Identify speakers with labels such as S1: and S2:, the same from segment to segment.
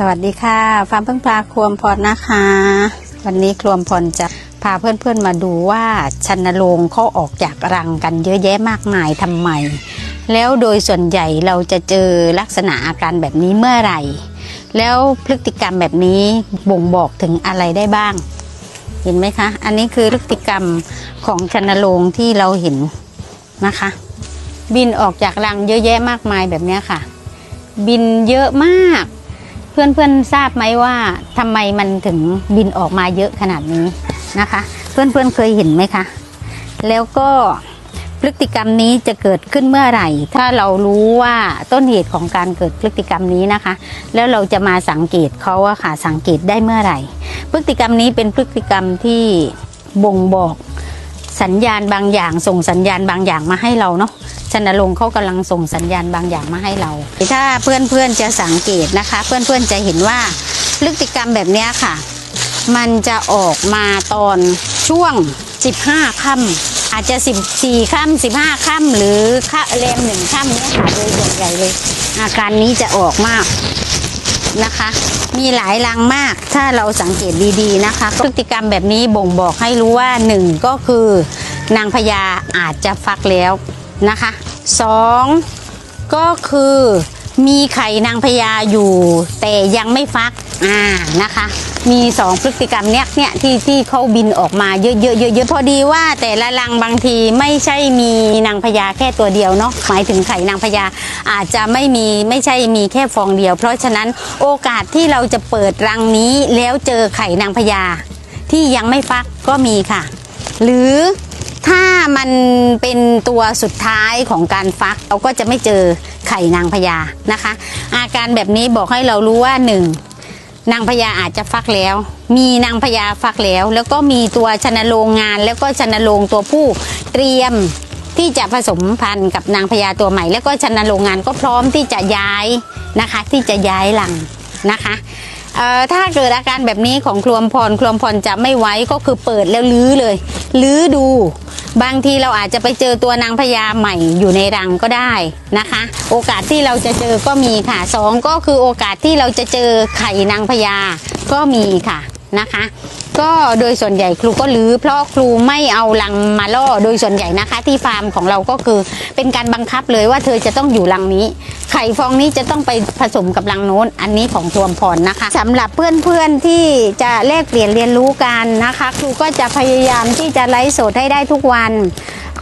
S1: สวัสดีค่ะฟาร์มพึ่งพาครวมพรนะคะ วันนี้ครวมพรจะพาเพื่อนๆมาดูว่าชันนโรงเขาออกจากรังกันเยอะแยะมากมายทำไม แล้วโดยส่วนใหญ่เราจะเจอลักษณะอาการแบบนี้เมื่อไหร่ แล้วพฤติกรรมแบบนี้บ่งบอกถึงอะไรได้บ้าง เห็นไหมคะ อันนี้คือพฤติกรรมของชันนโรงที่เราเห็นนะคะ บินออกจากรังเยอะแยะมากมายแบบนี้ค่ะ บินเยอะมาก เพื่อนๆทราบไหมว่าทำไมมันถึงบินออกมาเยอะขนาดนี้นะคะ เพื่อนๆเคยเห็นไหมคะ แล้วก็พฤติกรรมนี้จะเกิดขึ้นเมื่อไหร่ ถ้าเรารู้ว่าต้นเหตุของการเกิดพฤติกรรมนี้นะคะ แล้วเราจะมาสังเกตเขาอะค่ะสังเกตได้เมื่อไหร่ พฤติกรรมนี้เป็นพฤติกรรมที่บ่งบอกสัญญาณบางอย่าง ส่งสัญญาณบางอย่างมาให้เราเนาะ ชนรงค์เขากำลังส่งสัญญาณบางอย่างมาให้เรา ถ้าเพื่อนๆจะสังเกตนะคะ เพื่อนๆจะเห็นว่าพฤติกรรมแบบนี้ค่ะ มันจะออกมาตอนช่วง 15ค่ำอาจจะ 14ค่ำ15ค่ำหรือค่าแรมหนึ่งค่ำเนี่ยค่ะโดยส่วนใหญ่เลย อาการนี้จะออกมากนะคะ มีหลายรังมากถ้าเราสังเกตดีๆนะคะ พฤติกรรมแบบนี้บ่งบอกให้รู้ว่าหนึ่งก็คือนางพญาอาจจะฟักแล้วนะคะ สองก็คือมีไข่นางพญาอยู่แต่ยังไม่ฟักอ่านะคะ มีสองพฤติกรรมเนี้ยเนี่ยที่ที่เขาบินออกมาเยอะๆเยอะๆพอดีว่าแต่ละรังบางทีไม่ใช่มีนางพญาแค่ตัวเดียวเนาะหมายถึงไข่นางพญาอาจจะไม่มีไม่ใช่มีแค่ฟองเดียว เพราะฉะนั้นโอกาสที่เราจะเปิดรังนี้แล้วเจอไข่นางพญาที่ยังไม่ฟักก็มีค่ะ หรือ ถ้ามันเป็นตัวสุดท้ายของการฟัก เราก็จะไม่เจอไข่นางพญานะคะ อาการแบบนี้บอกให้เรารู้ว่าหนึ่งนางพญาอาจจะฟักแล้ว มีนางพญาฟักแล้ว แล้วก็มีตัวชนโรงงานแล้วก็ชนโรงตัวผู้เตรียมที่จะผสมพันธุ์กับนางพญาตัวใหม่ แล้วก็ชนโรงงานก็พร้อมที่จะย้ายนะคะ ที่จะย้ายหลังนะคะถ้าเกิดอาการแบบนี้ของครวมพรครวมพรจะไม่ไว้ก็คือเปิดแล้วลื้อเลย ลื้อดู บางทีเราอาจจะไปเจอตัวนางพญาใหม่อยู่ในรังก็ได้นะคะ โอกาสที่เราจะเจอก็มีค่ะสองก็คือโอกาสที่เราจะเจอไข่นางพญาก็มีค่ะนะคะ ก็โดยส่วนใหญ่ครูก็ลื้อเพราะครูไม่เอารังมาล่อโดยส่วนใหญ่นะคะที่ฟาร์มของเราก็คือเป็นการบังคับเลยว่าเธอจะต้องอยู่รังนี้ ไข่ฟองนี้จะต้องไปผสมกับรังโน้น อันนี้ของทวมพรนะคะสำหรับเพื่อนๆที่จะแลกเปลี่ยนเรียนรู้กันนะคะ ครูก็จะพยายามที่จะไลฟ์สดให้ได้ทุกวัน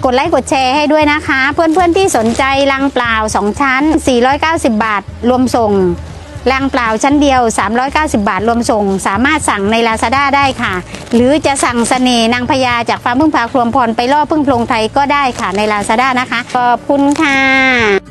S1: กดไลค์กดแชร์ให้ด้วยนะคะ เพื่อนๆที่สนใจรังเปล่า 2 ชั้น 490 บาท รวมส่ง รังเปล่าชั้นเดียว 390 บาทรวมส่ง สามารถสั่งใน Lazada ได้ค่ะ หรือจะสั่งเสน่ห์นางพญาจากฟาร์มพึ่งพาครวมพรไปล่อพึ่งพลงไทยก็ได้ค่ะใน Lazada นะคะ ขอบคุณค่ะ